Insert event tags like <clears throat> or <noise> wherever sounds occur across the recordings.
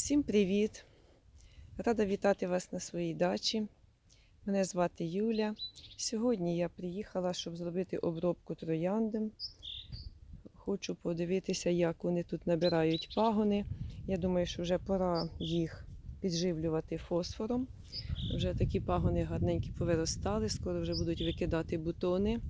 Всім привіт! Рада вітати вас на своїй дачі. Мене звати Юля. Сьогодні я приїхала, щоб зробити обробку трояндем. Хочу подивитися, як вони тут набирають пагони. Я думаю, що вже пора їх підживлювати фосфором. Вже такі пагони гарненькі повиростали, скоро вже будуть викидати бутони.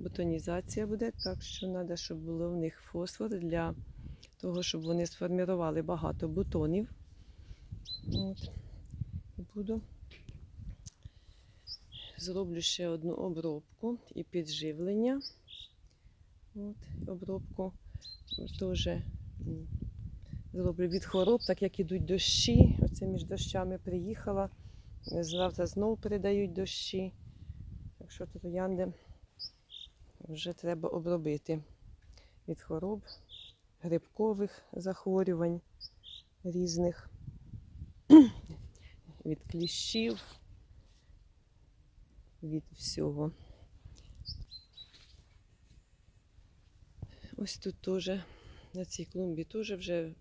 Бутонізація буде, так що треба, щоб було в них фосфор для того, щоб вони сформували багато бутонів. От. Буду зроблю ще одну обробку і підживлення. От, обробку теж зроблю від хвороб, так як ідуть дощі. Оце між дощами приїхала. Завтра знову передають дощі. Так що троянди вже треба обробити від хвороб грибкових захворювань різних, <clears throat> від кліщів, від всього. Ось тут теж на цій клумбі теж вже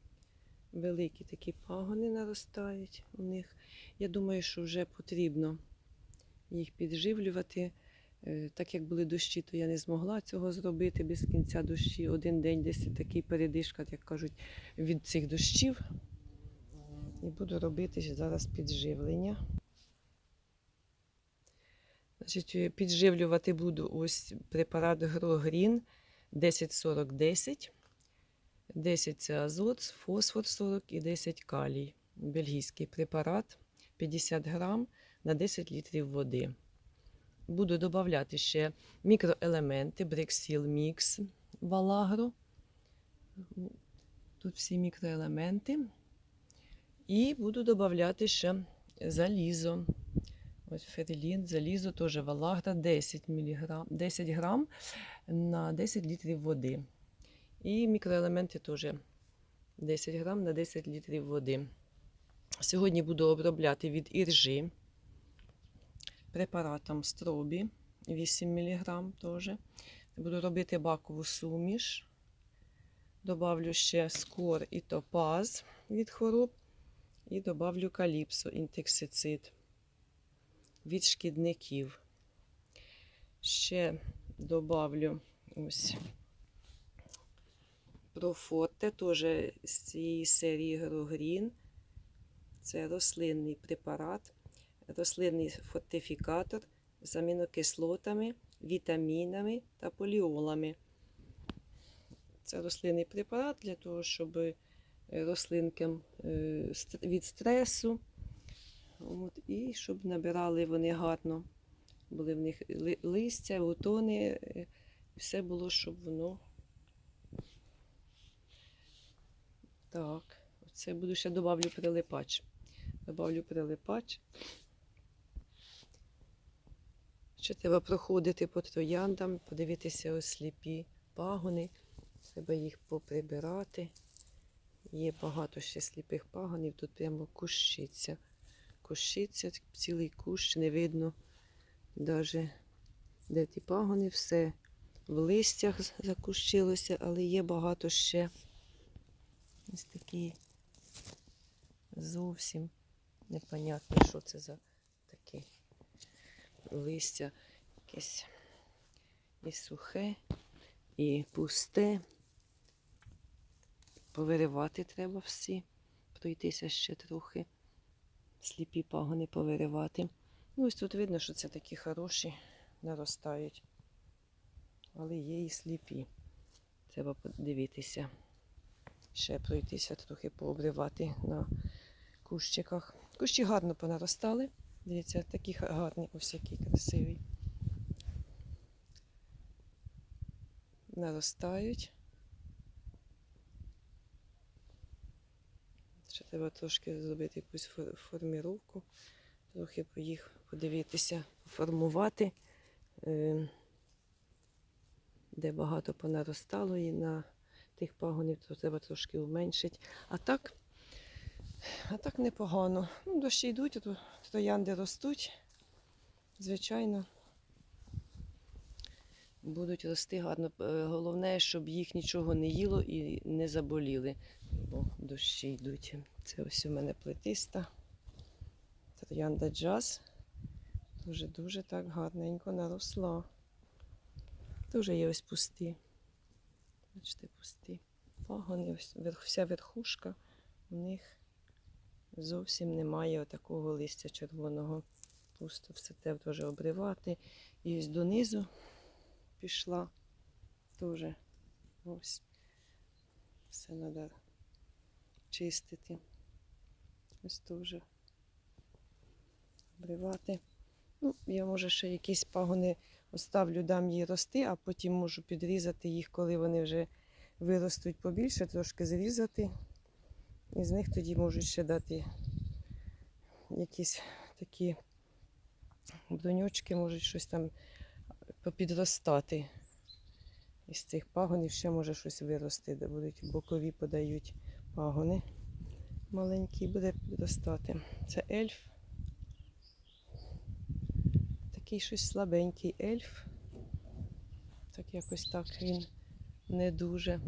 великі такі пагони наростають у них. Я думаю, що вже потрібно їх підживлювати. Е, Так як були дощі, то я не змогла цього зробити без кінця дощі. Один день десь такий передишка, як кажуть, від цих дощів. І буду робити зараз підживлення. Значить, е, підживлювати буду ось препарат Грогрін 104010. 10 це азот, фосфор 40 і 10 калій. Бельгійський препарат 50 грам на 10 літрів води. Буду додати ще мікроелементи, брексіл мікс валагро. Тут всі мікроелементи. І буду додати ще залізо. Ось ферелін, залізо теж валагра 10 мг, 10 грам на 10 літрів води. І мікроелементи теж 10 грам на 10 літрів води. Сьогодні буду обробляти від іржі препаратом стробі 8 мг теж. Буду робити бакову суміш. Добавлю ще скор і топаз від хвороб. І добавлю каліпсо, інтексицид від шкідників. Ще добавлю ось профорте, теж з цієї серії Грогрін. Це рослинний препарат рослинний фортифікатор з амінокислотами, вітамінами та поліолами. Це рослинний препарат для того, щоб рослинкам від стресу, от, і щоб набирали вони гарно, були в них листя, бутони, все було, щоб воно. Так, це буду ще добавлю прилипач. Добавлю прилипач. Ще треба проходити по трояндам, подивитися ось сліпі пагони. Треба їх поприбирати. Є багато ще сліпих пагонів, тут прямо кущиться. Кущиться, цілий кущ, не видно навіть де ті пагони, все в листях закущилося, але є багато ще ось такі зовсім непонятно, що це за листя якесь і сухе, і пусте. Повиривати треба всі, пройтися ще трохи, сліпі пагони повиривати. Ну, ось тут видно, що це такі хороші, наростають. Але є і сліпі. Треба подивитися. Ще пройтися, трохи пообривати на кущиках. Кущі гарно понаростали. Дивіться, такі гарні, ось який красивий. Наростають. Ще треба трошки зробити якусь форміровку, трохи їх подивитися, формувати, е, де багато понаростало і на тих пагонів, то треба трошки уменшити. А так, а так непогано. Ну, дощі йдуть, то троянди ростуть, звичайно. будуть рости гарно. Е, Головне, щоб їх нічого не їло і не заболіли, бо дощі йдуть. Це ось у мене плетиста. Троянда джаз. Дуже-дуже так гарненько наросла. Дуже є ось пусті. Бачите, пусті пагони, ось вся верхушка у них зовсім немає такого листя червоного. Пусто все те теж обривати. І ось донизу пішла теж ось. Все треба чистити. Ось теж обривати. Ну, я може ще якісь пагони оставлю, дам їй рости, а потім можу підрізати їх, коли вони вже виростуть побільше, трошки зрізати. І з них тоді можуть ще дати якісь такі бруньочки, можуть щось там попідростати. Із цих пагонів ще може щось вирости, де будуть бокові подають пагони маленькі, буде підростати. Це ельф. Такий щось слабенький ельф. Так якось так він не дуже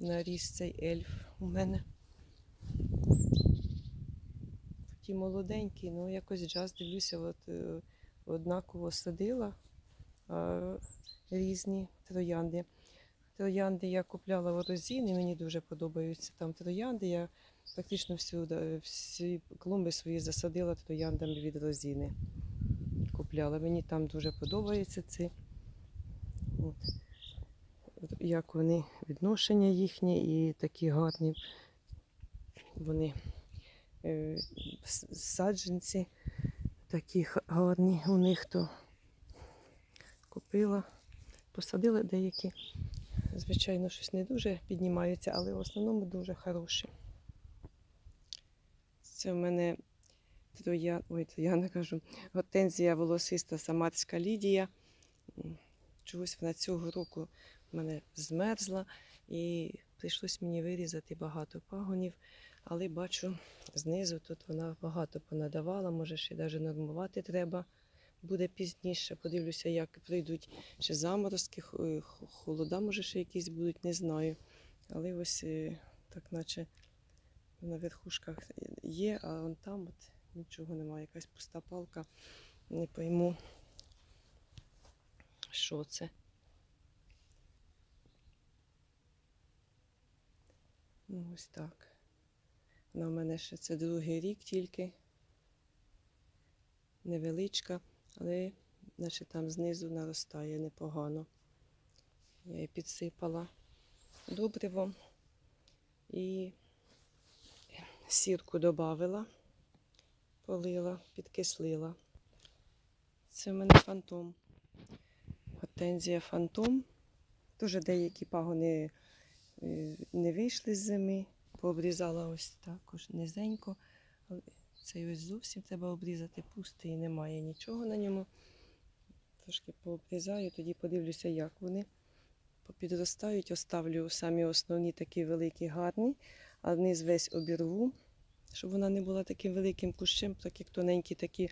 наріс цей ельф у мене. Ті молоденькі, ну якось джаз дивлюся, от, е, однаково садила а, різні троянди. Троянди я купляла в Орозіні, мені дуже подобаються там троянди. Я практично всюди, всі клумби свої засадила трояндами від Розіни. Купляла. Мені там дуже подобається ці. От. Як вони, відношення їхнє і такі гарні вони саджанці такі гарні у них то купила, посадила деякі. Звичайно, щось не дуже піднімаються, але в основному дуже хороші. Це в мене троя, ой, трояна кажу, гортензія волосиста самарська Лідія. Чогось вона цього року в мене змерзла і прийшлось мені вирізати багато пагонів, але бачу знизу тут вона багато понадавала, може ще навіть нормувати треба. Буде пізніше. Подивлюся, як прийдуть ще заморозки, холода, може, ще якісь будуть, не знаю. Але ось е, так, наче на верхушках є, а вон там от нічого немає, якась пуста палка. Не пойму, що це. Ну, ось так. Вона в мене ще це другий рік тільки. Невеличка, але наче там знизу наростає непогано. Я її підсипала добриво і сірку додавила, полила, підкислила. Це в мене фантом. Гортензія фантом. Дуже деякі пагони не вийшли з зими. Пообрізала ось також низенько. Цей ось зовсім треба обрізати пустий, немає нічого на ньому. Трошки пообрізаю, тоді подивлюся, як вони попідростають. Оставлю самі основні такі великі, гарні, а низ весь обірву, щоб вона не була таким великим кущем, так як тоненькі такі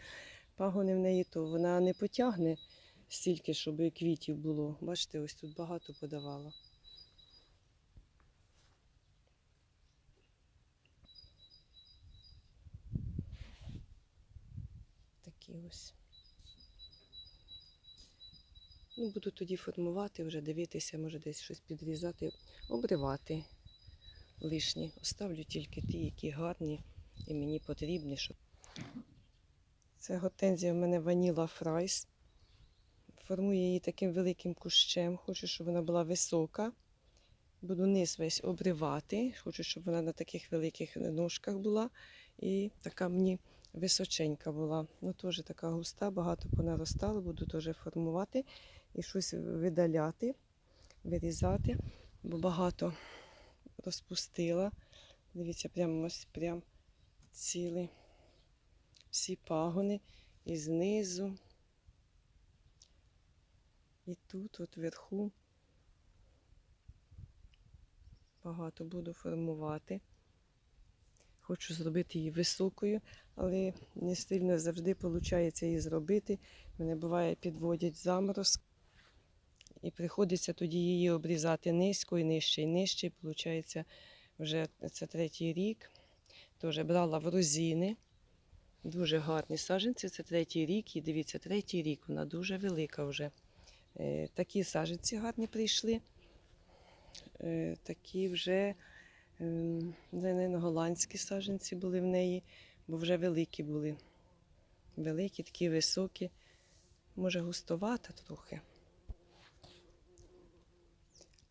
пагони в неї, то вона не потягне стільки, щоб квітів було. Бачите, ось тут багато подавала. Такі ось. Ну, буду тоді формувати, вже дивитися, може десь щось підрізати, обривати лишні. Оставлю тільки ті, які гарні і мені потрібні. Щоб... Це гортензія в мене ваніла фрайс. Формую її таким великим кущем. Хочу, щоб вона була висока. Буду низ весь обривати. Хочу, щоб вона на таких великих ножках була. І така мені височенька була. Ну, теж така густа, багато понаростало, буду теж формувати і щось видаляти, вирізати, бо багато розпустила. Дивіться, прямо ось прям цілі всі пагони і знизу. І тут, от вверху, багато буду формувати. Хочу зробити її високою, але не сильно завжди виходить її зробити. Мене буває підводять заморозки. І приходиться тоді її обрізати низько і нижче, і нижче. І Получається, вже це третій рік. Теж брала в розіни. Дуже гарні саджанці. Це третій рік. І дивіться, третій рік вона дуже велика вже. Е, Такі саджанці гарні прийшли. Е, Такі вже ем, голландські саджанці були в неї, бо вже великі були. Великі, такі високі. Може, густовата трохи.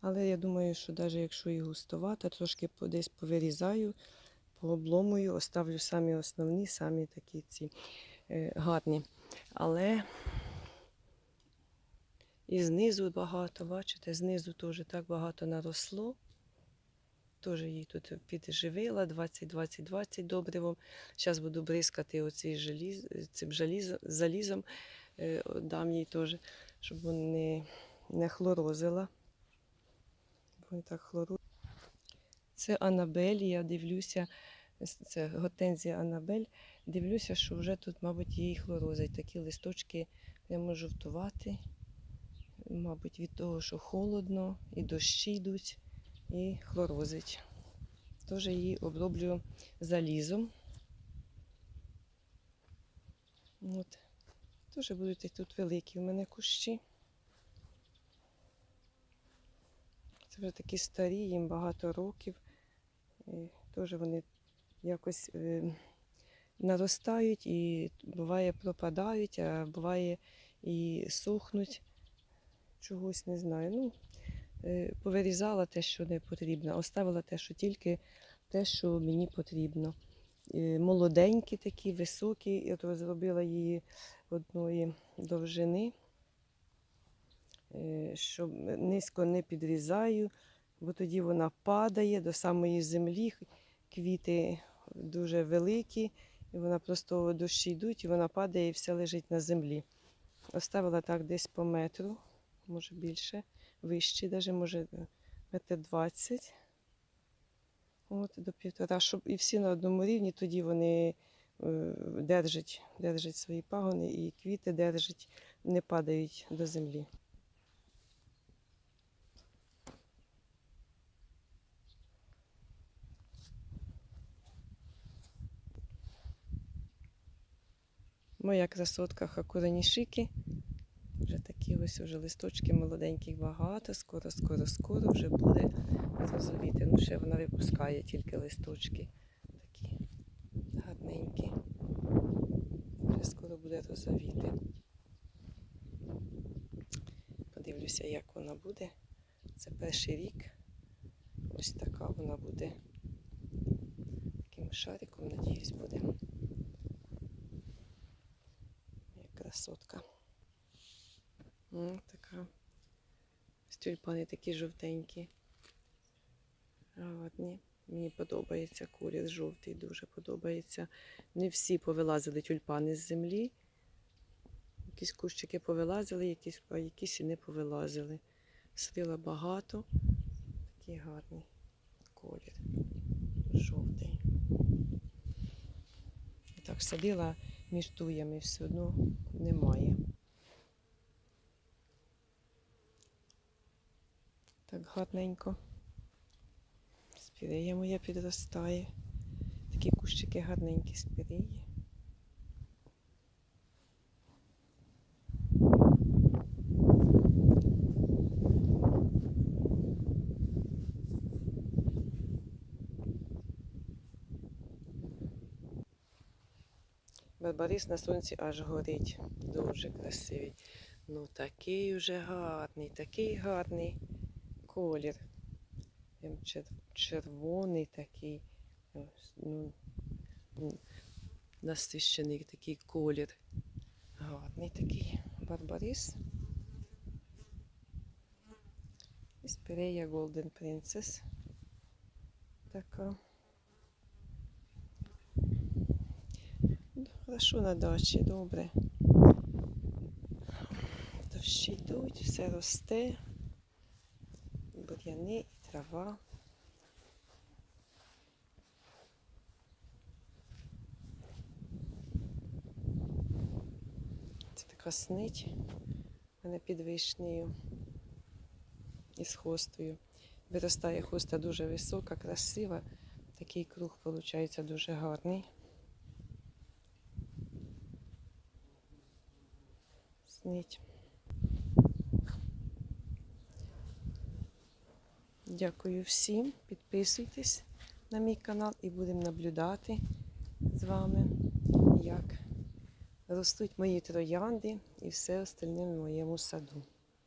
Але я думаю, що навіть якщо і густовата, трошки десь повирізаю, пообломую, оставлю самі основні, самі такі ці е, гарні. Але і знизу багато, бачите, знизу теж так багато наросло. Теж її тут підживила 20-20-20 добривом. Зараз буду бризкати оцей желіз, цим желіз, залізом, е, дам їй теж, щоб вона не, хлорозила. Бо так хлору. Це Анабель, я дивлюся, це гортензія Анабель. Дивлюся, що вже тут, мабуть, її хлорозить. Такі листочки прямо жовтувати. Мабуть, від того, що холодно, і дощі йдуть, і хлорозить. Тож її оброблю залізом. От. Теж будуть тут великі в мене кущі. Це вже такі старі, їм багато років. І теж вони якось е, наростають і буває пропадають, а буває і сухнуть. Чогось не знаю. Ну, повирізала те, що не потрібно, оставила те, що тільки те, що мені потрібно. Е, Молоденькі такі, високі. Я то зробила її одної довжини, е, що низько не підрізаю, бо тоді вона падає до самої землі. Квіти дуже великі, і вона просто дощі йдуть, і вона падає і все лежить на землі. Оставила так десь по метру, може більше, вище, навіть може метр двадцять. От, до півтора, щоб і всі на одному рівні, тоді вони е, держать, держать свої пагони і квіти держать, не падають до землі. Моя красотка Хакуранішики. Вже такі ось уже листочки молоденьких багато, скоро, скоро, скоро вже буде розовіти. Ну, ще вона випускає тільки листочки такі гарненькі. Вже скоро буде розовіти. Подивлюся, як вона буде. Це перший рік. Ось така вона буде. Таким шариком, надіюсь, буде. Як красотка. М, така. Ось Тюльпани такі жовтенькі. Гарні. Мені подобається колір жовтий, дуже подобається. Не всі повилазили тюльпани з землі. Якісь кущики повилазили, якісь, а якісь і не повилазили. Срила багато. Такий гарний колір. Жовтий. І Так садила між туями, все одно немає. Так гарненько. Спірея моя підростає. Такі кущики гарненькі спіреї. Барбарис на сонці аж горить. Дуже красивий. Ну такий уже гарний, такий гарний колір. Прям чер- червоний такий. Ось, Ну, м, насищений такий колір. Гарний такий барбарис. І спірея Golden Princess. Така. Хорошо на дачі, добре. Дощі йдуть, все росте. Бур'яни і трава. Це така снить. Мене під вишнею. із хостою. Виростає хоста дуже висока, красива. Такий круг виходить дуже гарний. Сніть. Дякую всім. Підписуйтесь на мій канал і будемо наблюдати з вами, як ростуть мої троянди і все остальне в моєму саду.